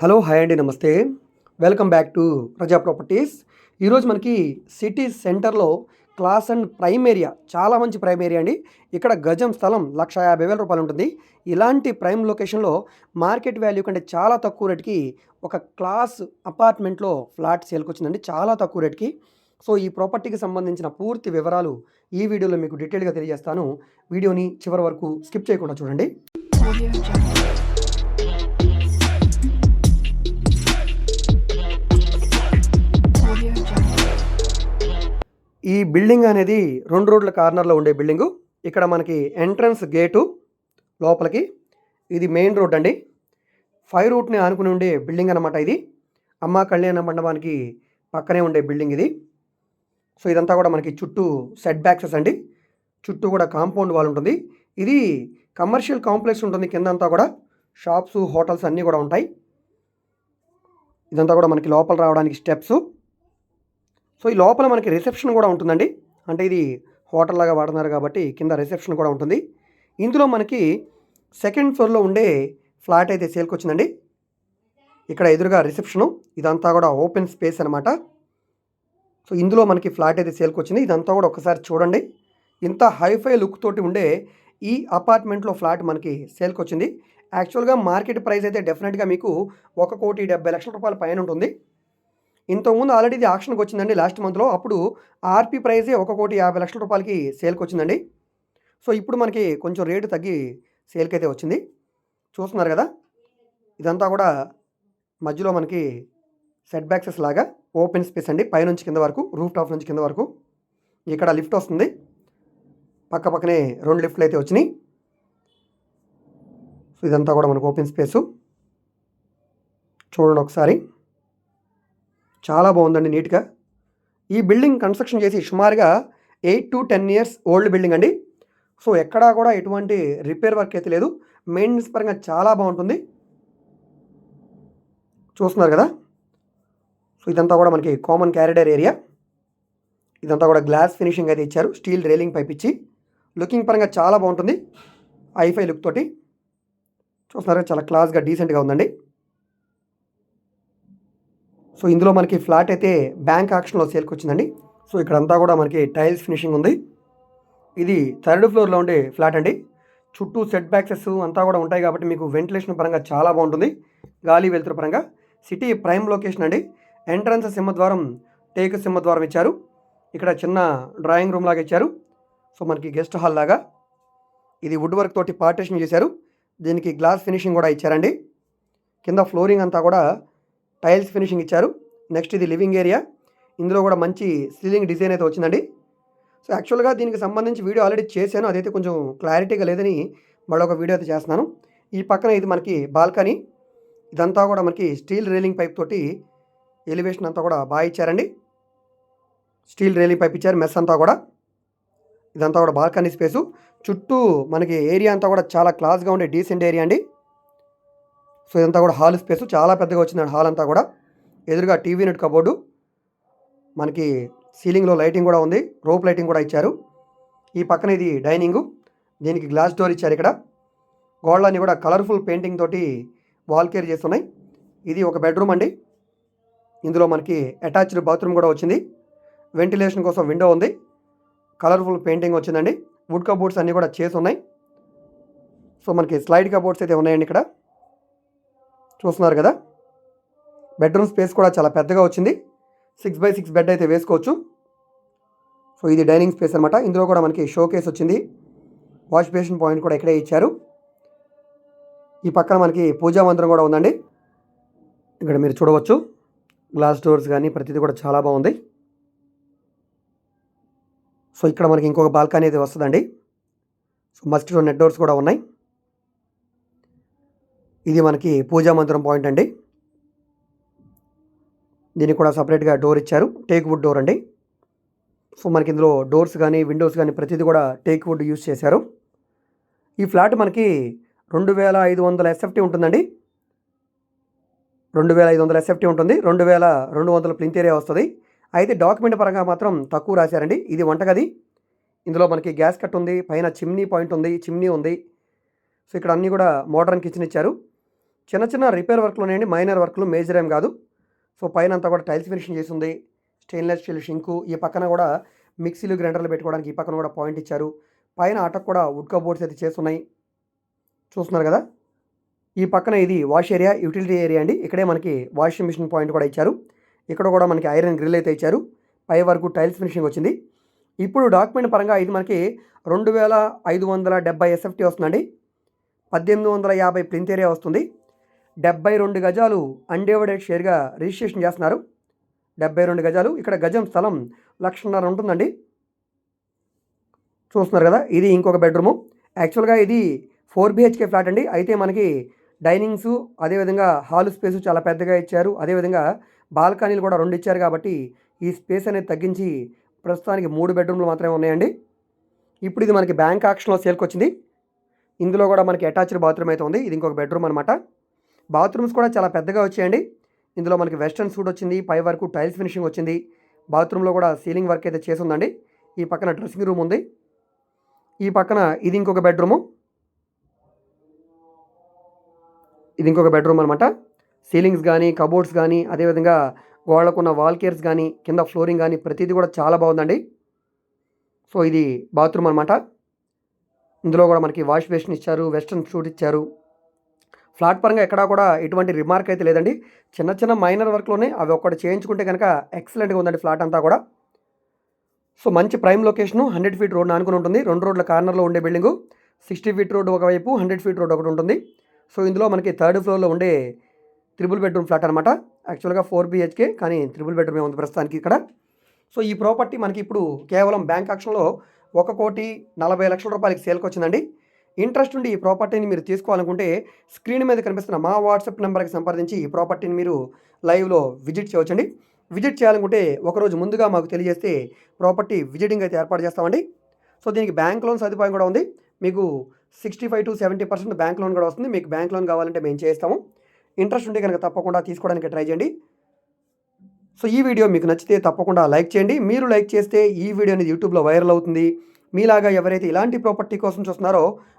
Hello hi అండి నమస్తే. Welcome back to Praja properties. ఈరోజు మనకి సిటీ సెంటర్లో క్లాస్ అండ్ ప్రైమ్ ఏరియా చాలా మంచి ప్రైమ్ ఏరియా అండి. ఇక్కడ గజం స్థలం లక్ష యాభై వేల రూపాయలు ఉంటుంది. ఇలాంటి ప్రైమ్ లొకేషన్లో మార్కెట్ వాల్యూ కంటే చాలా తక్కువ రేటుకి ఒక క్లాస్ అపార్ట్మెంట్లో ఫ్లాట్ సేల్కి వచ్చిందండి చాలా తక్కువ రేటుకి. సో ఈ ప్రాపర్టీకి సంబంధించిన పూర్తి వివరాలు ఈ వీడియోలో మీకు డీటెయిల్గా తెలియజేస్తాను. వీడియోని చివరి వరకు స్కిప్ చేయకుండా చూడండి. ఈ బిల్డింగ్ అనేది రెండు రోడ్ల కార్నర్లో ఉండే బిల్డింగు. ఇక్కడ మనకి ఎంట్రన్స్ గేటు లోపలికి. ఇది మెయిన్ రోడ్ అండి. ఫైవ్ రూట్ని ఆనుకుని ఉండే బిల్డింగ్ అనమాట ఇది. అమ్మ కళ్యాణ మండపానికి పక్కనే ఉండే బిల్డింగ్ ఇది. సో ఇదంతా కూడా మనకి చుట్టూ సెట్ బ్యాక్సెస్ అండి. చుట్టూ కూడా కాంపౌండ్ వాల్ ఉంటుంది. ఇది కమర్షియల్ కాంప్లెక్స్ ఉంటుంది కింద అంతా కూడా. షాప్స్ హోటల్స్ అన్నీ కూడా ఉంటాయి. ఇదంతా కూడా మనకి లోపల రావడానికి స్టెప్స్. సో ఈ లోపల మనకి రిసెప్షన్ కూడా ఉంటుందండి. అంటే ఇది హోటల్ లాగా వాడుతున్నారు కాబట్టి కింద రిసెప్షన్ కూడా ఉంటుంది. ఇందులో మనకి సెకండ్ ఫ్లోర్లో ఉండే ఫ్లాట్ అయితే సేల్కి వచ్చిందండి. ఇక్కడ ఎదురుగా రిసెప్షను ఇదంతా కూడా ఓపెన్ స్పేస్ అనమాట సో ఇందులో మనకి ఫ్లాట్ అయితే సేల్కి వచ్చింది. ఇదంతా కూడా ఒకసారి చూడండి. ఇంత హైఫై లుక్ తోటి ఉండే ఈ అపార్ట్మెంట్లో ఫ్లాట్ మనకి సేల్కి వచ్చింది. యాక్చువల్గా మార్కెట్ ప్రైస్ అయితే డెఫినెట్గా మీకు ఒక కోటి డెబ్బై లక్షల రూపాయల పైన ఉంటుంది. ఇంతకుముందు ఆల్రెడీ ఇది ఆక్షన్కి వచ్చిందండి లాస్ట్ మంత్లో అప్పుడు ఆర్పీ ప్రైజే ఒక కోటి యాభై లక్షల రూపాయలకి సేల్కి వచ్చిందండి. సో ఇప్పుడు మనకి కొంచెం రేటు తగ్గి సేల్కి అయితే వచ్చింది. చూస్తున్నారు కదా? ఇదంతా కూడా మధ్యలో మనకి సెట్ బ్యాక్సెస్ లాగా ఓపెన్ స్పేస్ అండి. పైనుంచి కింద వరకు రూఫ్ టాప్ నుంచి కింద వరకు. ఇక్కడ లిఫ్ట్ వస్తుంది. పక్క పక్కనే రెండు లిఫ్ట్లు అయితే వచ్చినాయి. సో ఇదంతా కూడా మనకు ఓపెన్ స్పేసు చూడండి ఒకసారి. చాలా బాగుందండి నీట్గా. ఈ బిల్డింగ్ కన్స్ట్రక్షన్ చేసి సుమారుగా eight to ten years old building అండి. సో ఎక్కడా కూడా ఎటువంటి రిపేర్ వర్క్ అయితే లేదు. మెయింటెనెన్స్ పరంగా చాలా బాగుంటుంది. చూస్తున్నారు కదా? సో ఇదంతా కూడా మనకి కామన్ క్యారిడర్ ఏరియా. ఇదంతా కూడా గ్లాస్ ఫినిషింగ్ అయితే ఇచ్చారు. స్టీల్ రైలింగ్ పైప్ ఇచ్చి. లుకింగ్ పరంగా చాలా బాగుంటుంది. ఐఫై లుక్ తోటి. చూస్తున్నారు చాలా క్లాస్గా డీసెంట్గా ఉందండి. సో ఇందులో మనకి ఫ్లాట్ అయితే బ్యాంక్ ఆక్షన్లో సేల్కి వచ్చిందండి సో ఇక్కడంతా కూడా మనకి టైల్స్ ఫినిషింగ్ ఉంది. ఇది థర్డ్ ఫ్లోర్లో ఉండే ఫ్లాట్ అండి. చుట్టూ సెట్ బ్యాక్సెస్ అంతా కూడా ఉంటాయి కాబట్టి మీకు వెంటిలేషన్ పరంగా చాలా బాగుంటుంది. గాలి వెలుతురు పరంగా. సిటీ ప్రైమ్ లొకేషన్ అండి. ఎంట్రన్స్ సింహద్వారం టేక్ సింహద్వారం ఇచ్చారు. ఇక్కడ చిన్న డ్రాయింగ్ రూమ్ లాగా ఇచ్చారు. సో మనకి గెస్ట్ హాల్ లాగా. ఇది వుడ్ వర్క్ తోటి పార్టీషన్ చేశారు. దీనికి గ్లాస్ ఫినిషింగ్ కూడా ఇచ్చారండి. కింద ఫ్లోరింగ్ అంతా కూడా టైల్స్ ఫినిషింగ్ ఇచ్చారు. నెక్స్ట్ ఇది లివింగ్ ఏరియా. ఇందులో కూడా మంచి సీలింగ్ డిజైన్ అయితే వచ్చిందండి. సో యాక్చువల్గా దీనికి సంబంధించి వీడియో ఆల్రెడీ చేశాను. అదైతే కొంచెం క్లారిటీగా లేదని మరొక వీడియో అయితే చేస్తున్నాను. ఈ పక్కన ఇది మనకి బాల్కనీ. ఇదంతా కూడా మనకి స్టీల్ రైలింగ్ పైప్ తోటి ఎలివేషన్ అంతా కూడా బాగా ఇచ్చారండి. స్టీల్ రైలింగ్ పైప్ ఇచ్చారు. మెస్ అంతా కూడా. ఇదంతా కూడా బాల్కనీ స్పేసు. చుట్టూ మనకి ఏరియా అంతా కూడా చాలా క్లాస్గా ఉండే డీసెంట్ ఏరియా అండి. సో ఇదంతా కూడా హాల్ స్పేస్. చాలా పెద్దగా వచ్చింది హాల్ అంతా కూడా. ఎదురుగా టీవీ నెట్ కబోర్డు. మనకి సీలింగ్లో లైటింగ్ కూడా ఉంది. రోప్ లైటింగ్ కూడా ఇచ్చారు. ఈ పక్కన ఇది డైనింగు. దీనికి గ్లాస్ డోర్ ఇచ్చారు ఇక్కడ. గోడలన్నీ కూడా కలర్ఫుల్ పెయింటింగ్ తోటి వాల్ కేర్ చేస్తున్నాయి. ఇది ఒక బెడ్రూమ్ అండి. ఇందులో మనకి అటాచ్డ్ బాత్రూమ్ కూడా వచ్చింది. వెంటిలేషన్ కోసం విండో ఉంది. కలర్ఫుల్ పెయింటింగ్ వచ్చిందండి. వుడ్ కబోర్డ్స్ అన్నీ కూడా చేసి ఉన్నాయి. సో మనకి స్లైడ్ కబోర్డ్స్ అయితే ఉన్నాయండి ఇక్కడ. చూస్తున్నారు కదా? బెడ్రూమ్ స్పేస్ కూడా చాలా పెద్దగా వచ్చింది. సిక్స్ బై సిక్స్ బెడ్ అయితే వేసుకోవచ్చు. సో ఇది డైనింగ్ స్పేస్ అనమాట ఇందులో కూడా మనకి షో కేస్ వచ్చింది. వాష్ బేసిన్ పాయింట్ కూడా ఇక్కడే ఇచ్చారు. ఈ పక్కన మనకి పూజా మందిరం కూడా ఉందండి. ఇక్కడ మీరు చూడవచ్చు. గ్లాస్ డోర్స్ కానీ ప్రతిదీ కూడా చాలా బాగుంది. సో ఇక్కడ మనకి ఇంకొక బాల్కనీ అయితే వస్తుందండి. సో మస్కిటో నెట్ డోర్స్ కూడా ఉన్నాయి. ఇది మనకి పూజా మందిరం పాయింట్ అండి. దీనికి కూడా సపరేట్గా డోర్ ఇచ్చారు. టేక్ వుడ్ డోర్ అండి. సో మనకి ఇందులో డోర్స్ కానీ విండోస్ కానీ ప్రతిదీ కూడా టేక్ వుడ్ యూస్ చేశారు. ఈ ఫ్లాట్ మనకి రెండు వేల ఐదు వందల ఎస్ఎఫ్టీ ఉంటుందండి. రెండు వేల ఐదు వందల ఎస్ఎఫ్టీ ఉంటుంది. రెండు వేల రెండు వందల ప్లింత్ ఏరియా వస్తుంది. అయితే డాక్యుమెంట్ పరంగా మాత్రం తక్కువ రాశారండి. ఇది వంటగది. ఇందులో మనకి గ్యాస్ కట్ ఉంది. పైన చిమ్నీ పాయింట్ ఉంది. చిమ్నీ ఉంది. సో ఇక్కడ అన్నీ కూడా మోడర్న్ కిచెన్ ఇచ్చారు. చిన్న చిన్న రిపేర్ వర్క్లు ఉన్నాయండి. మైనర్ వర్క్లు మేజర్ ఏం కాదు. సో పైన అంతా కూడా టైల్స్ ఫినిషింగ్ చేసి ఉంది స్టెయిన్లెస్ స్టీల్ షింకు. ఈ పక్కన కూడా మిక్సీలు గ్రైండర్లు పెట్టుకోవడానికి ఈ పక్కన కూడా పాయింట్ ఇచ్చారు. పైన ఆటకు కూడా వుడ్ కబోర్డ్స్ అయితే చేస్తున్నాయి. చూస్తున్నారు కదా? ఈ పక్కన ఇది వాష్ ఏరియా యూటిలిటీ ఏరియా అండి. ఇక్కడే మనకి వాషింగ్ మిషన్ పాయింట్ కూడా ఇచ్చారు. ఇక్కడ కూడా మనకి ఐరన్ గ్రిల్ అయితే ఇచ్చారు. పై వరకు టైల్స్ ఫినిషింగ్ వచ్చింది. ఇప్పుడు డాక్యుమెంట్ పరంగా ఇది మనకి రెండు వేల ఐదు వందల డెబ్బై ఎస్ఎఫ్టీ వస్తుందండి. పద్దెనిమిది వందల యాభై ప్రింట్ ఏరియా వస్తుంది. డెబ్బై రెండు గజాలు అన్డివైడెడ్ షేర్గా రిజిస్ట్రేషన్ చేస్తున్నారు. డెబ్బై రెండు గజాలు. ఇక్కడ గజం స్థలం లక్షన్నర ఉంటుందండి. చూస్తున్నారు కదా ఇది ఇంకొక బెడ్రూము. యాక్చువల్గా ఇది ఫోర్ బిహెచ్కే ఫ్లాట్ అండి. అయితే మనకి డైనింగ్స్ అదేవిధంగా హాల్ స్పేస్ చాలా పెద్దగా ఇచ్చారు. అదేవిధంగా బాల్కనీలు కూడా రెండు ఇచ్చారు కాబట్టి ఈ స్పేస్ అనేది తగ్గించి ప్రస్తుతానికి మూడు బెడ్రూమ్లు మాత్రమే ఉన్నాయండి. ఇప్పుడు ఇది మనకి బ్యాంక్ ఆక్షన్లో సేల్కి వచ్చింది ఇందులో కూడా మనకి అటాచ్డ్ బాత్రూమ్ అయితే ఉంది. ఇది ఇంకొక బెడ్రూమ్ అనమాట బాత్రూమ్స్ కూడా చాలా పెద్దగా వచ్చాయండి. ఇందులో మనకి వెస్ట్రన్ సూట్ వచ్చింది పై వరకు టైల్స్ ఫినిషింగ్ వచ్చింది. బాత్రూంలో కూడా సీలింగ్ వర్క్ అయితే చేసి ఉందండి ఈ పక్కన డ్రెస్సింగ్ రూమ్ ఉంది. ఈ పక్కన ఇది ఇంకొక బెడ్రూము. ఇది ఇంకొక బెడ్రూమ్ అనమాట సీలింగ్స్ కానీ కబోర్డ్స్ కానీ అదేవిధంగా గోడలకున్న వాల్ కేర్స్ కానీ కింద ఫ్లోరింగ్ కానీ ప్రతిదీ కూడా చాలా బాగుందండి. సో ఇది బాత్రూమ్ అనమాట ఇందులో కూడా మనకి వాష్ బేసిన్ ఇచ్చారు వెస్ట్రన్ షూట్ ఇచ్చారు. ఫ్లాట్ పరంగా ఎక్కడా కూడా ఎటువంటి రిమార్క్ అయితే లేదండి. చిన్న చిన్న మైనర్ వర్క్లోనే అవి ఒక్కటి చేయించుకుంటే కనుక ఎక్సలెంట్గా ఉందండి ఫ్లాట్ అంతా కూడా. సో మంచి prime location hundred feet road అనుకుని ఉంటుంది. రెండు రోడ్ల కార్నర్లో ఉండే బిల్డింగు సిక్స్టీ ఫీట్ రోడ్ ఒకవైపు హండ్రెడ్ ఫీట్ రోడ్ ఒకటి ఉంటుంది. సో ఇందులో మనకి థర్డ్ ఫ్లోర్లో ఉండే త్రిబుల్ బెడ్రూమ్ ఫ్లాట్ అనమాట యాక్చువల్గా ఫోర్ బిహెచ్కే కానీ త్రిబుల్ బెడ్రూమే ఉంది ప్రస్తుతానికి ఇక్కడ. సో ఈ ప్రాపర్టీ మనకి ఇప్పుడు కేవలం బ్యాంక్ ఆక్షన్లో ఒక కోటి నలభై లక్షల రూపాయలకి సేల్కి వచ్చిందండి. ఇంట్రెస్ట్ ఉండి ఈ ప్రాపర్టీని మీరు తీసుకోవాలనుకుంటే స్క్రీన్ మీద కనిపిస్తున్న మా వాట్సాప్ నెంబర్కి సంప్రదించి ఈ ప్రాపర్టీని మీరు లైవ్లో విజిట్ చేయవచ్చండి. విజిట్ చేయాలనుకుంటే ఒకరోజు ముందుగా మాకు తెలియజేస్తే ప్రాపర్టీ విజిటింగ్ అయితే ఏర్పాటు చేస్తామండి. సో దీనికి బ్యాంక్ లోన్ సదుపాయం కూడా ఉంది. మీకు sixty five to seventy percent bank loan కూడా వస్తుంది. మీకు బ్యాంక్ లోన్ కావాలంటే మేము చేస్తాము. ఇంట్రెస్ట్ ఉంటే కనుక తప్పకుండా తీసుకోవడానికి ట్రై చేయండి. సో ఈ వీడియో మీకు నచ్చితే తప్పకుండా లైక్ చేయండి. మీరు లైక్ చేస్తే ఈ వీడియో అనేది యూట్యూబ్లో వైరల్ అవుతుంది. మీలాగా ఎవరైతే ఇలాంటి ప్రాపర్టీ కోసం చూస్తున్నారో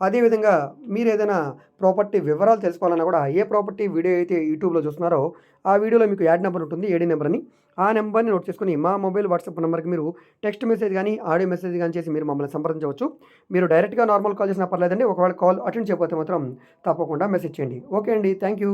అదేవిధంగా మీరు ఏదైనా ప్రాపర్టీ వివరాలు తెలుసుకోవాలన్నా కూడా ఏ ప్రాపర్టీ వీడియో అయితే యూట్యూబ్లో చూస్తున్నారో ఆ వీడియోలో మీకు యాడ్ నెంబర్ ఉంటుంది ఏడీ నెంబర్ అని ఆ నెంబర్ని నోట్ చేసుకుని మా మొబైల్ వాట్సాప్ నెంబర్కి మీరు టెక్స్ట్ మెసేజ్ కానీ ఆడియో మెసేజ్ కానీ చేసి మీరు మమ్మల్ని సంప్రదించవచ్చు. మీరు డైరెక్ట్గా నార్మల్ కాల్ చేసినా పర్లేదండి ఒకవేళ కాల్ అటెండ్ చేయకపోతే మాత్రం తప్పకుండా మెసేజ్ చేయండి. ఓకే అండి థ్యాంక్ యూ.